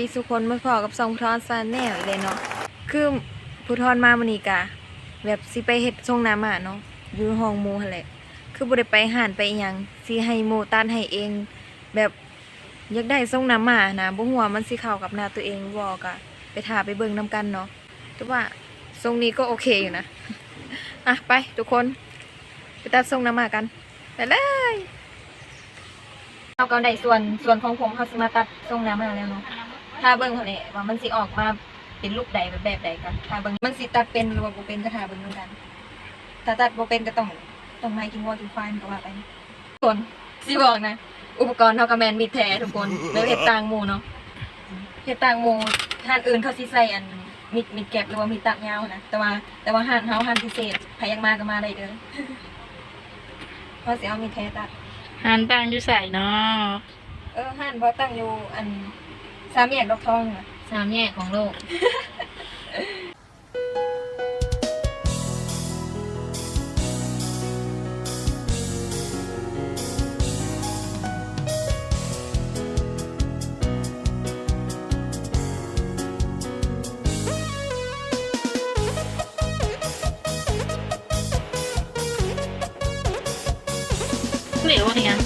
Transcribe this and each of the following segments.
ดีสุกคนมาพอกับซองพุทอนซาแนลอีกเลยเนาะคือพุทอนมามื้อนี้กะแบบสิไปเฮ็ดทรงน้ำอะเนาะอยู่ห้องหมู่หั่นแหละคือบ่ได้ไปหานไปยังสิให้หมู่ตัดให้เอง แบบอยากได้ทรงน้ำหมานะบ่ฮู้ว่ามันสิเข้ากับหน้าตัวเองบ่กะไปถ่าไปเบิ่งนํกันเนาะแต่ว่าทรงนี้ก็โอเคอยู่นะอะไปทุกคน ไปตัดทรงน้ำหมากันไปเลย เอาก่อนได้ส่วนส่วนของผมเขาสิมาตัดทรงน้ำมาแล้วเนาะถ้าเบิ่งเท่านี้ว่ามันสิออกมาเป็นรูปใดแบบแบบใดกันถ้าเบิ่งมันสิตัดเป็นหรือว่าบ่เป็นก็ถ้าเบิ่งเหมือนกันถ้าตัดบ่เป็นก็ต้องต้องไมากินวัวกินควายมันก็ว่าไปส่วนสิบอกนะ อุปกรณ์เฮาก็แมนมีดแท้ทุกคนแล้วเฮ็ดตางมูเนาะเฮ็ดตางมูท่านอื่นเขาสิใส่อันมีดมีดแก็บหรือว่ามีดตัดยาวนะแต่ว่าแต่ว่าห้านเฮาห้านพิเศษใครอยากมาก็มาได้เด้อเพราะสิเอามีแท้ตัด หันตั้งอยู่ใส่เนาะเออห้านบ่ตั้งอยู่อันสามแยกดอกทองน่ะ สามแยกของโลก เหลวอะไรกัน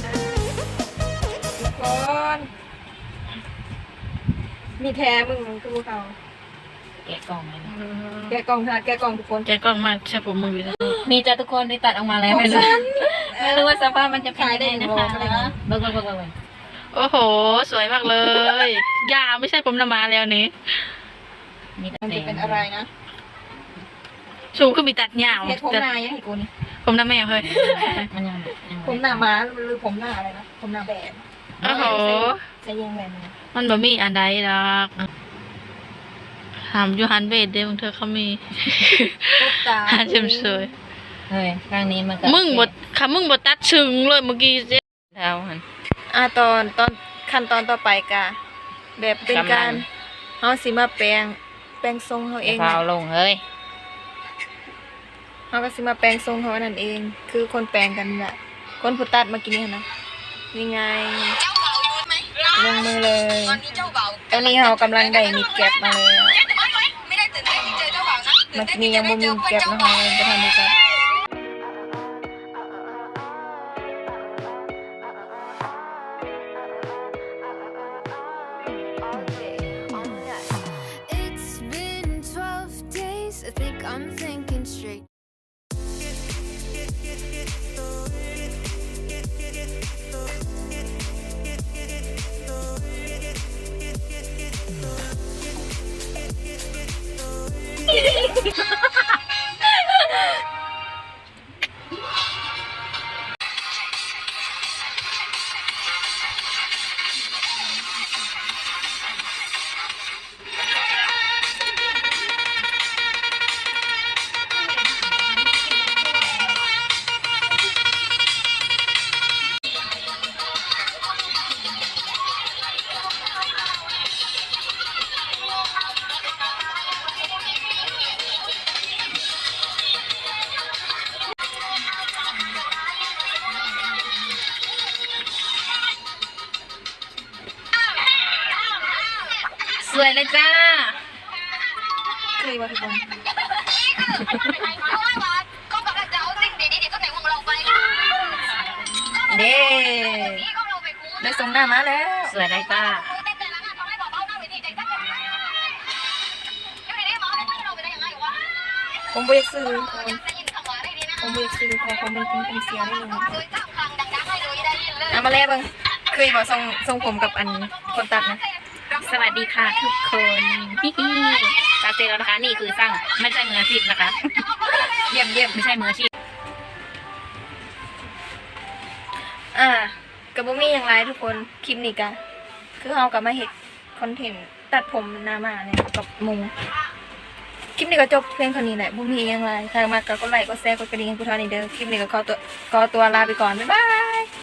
ทุกคนมีแท้มึงคือพวกเขาแกะกล่องเลยนะแกะกล่องค่ะแกะกล่องทุกคนแกกล้องมาใช่ผมมืออยู่แล้วมีจ้าทุกคนได้ตัดออกมาแล้วของไม่รู้ฉันไม่รู้ว่าสภาพมันจะเป็นขายยังได้ไงหนึ่นะงคะโลอะไรนะเบิ่งเบิ่งเบิ่งเบิ่งโอ้โห สวยมากเลยยาไม่ใช่ผมนำมาแล้วนี้มีแต่มันแดจะงเป็นอะไรนะ สูงก็มีตัดยาวเห็ดผมแต่นายังอีกกูนี่ ผมน้ำแม่เฮ้ยมันยังยังผมหน้าม้าหรือผมหน้าอะไรนะผมหน้าแบนโอ้โหใช้ยังแบนนะมันบ่มีอันใดหรอกถามยูฮันเบดเด้มึงเธอเขามีปุ๊บตาฮันเฉมสวยเฮ้ยครั้งนี้มันก็มึงบดคำมึงบดตัดชึงเลยเมื่อกี้เจ๊เท้าหันอะตอนตอนขั้นตอนต่อไปกะแบบเป็นการเฮาสิมาแปลงแปลงทรงเขาเองเท้านะลงเฮ้ย เขาก็สิมาแปลงทรงเขานั่นเอง คือคนแปลงกันนี่แหละคนผู้ตัดเมื่อกี้นี่นะนี่ไงลงมือเลยตอนนี้เรากำลังได้มีดแก็บมาแล้วเมื่อกี้ยังไม่มีแก็บนะคะจะทำมีดแก็บ Yeah. วยเลยจ้าเคยว่าทุกคนเด้ได้ทรงหน้ามาแล้ว สวยเลยจ้าผมบ่อยากซื้อผมบ่อยากซื้อเพราะผมเป็นคนเป็นเสียได้เลยเอามาแล้วเบิ่งเคยบอกทรงทรงผมกับอันคนตัดนะ สวัสดีค่ะทุกคนฮิฮิตาเจแล้วนะคะนี่คือสร้างไม่ใช่มืออาชีพนะคะ เยี่ยมเยี่ยมไม่ใช่มืออาชีพอ่ากับบ่มีอย่างไรทุกคนคลิปนี้กันคือเฮากลับมาเฮ็ดคอนเทนต์ตัดผมนามาเนี่ยกับหมูคลิปนี้ก็จบเพียงเท่านี้แหละบ่มีอย่างไรถ้ามากก็กดไลค์กดแชร์กดกระดิ่งให้ผู้ทานอีกเด้อคลิปนี้ก็ขอตัวขอตัวลาไปก่อนบ๊ายบาย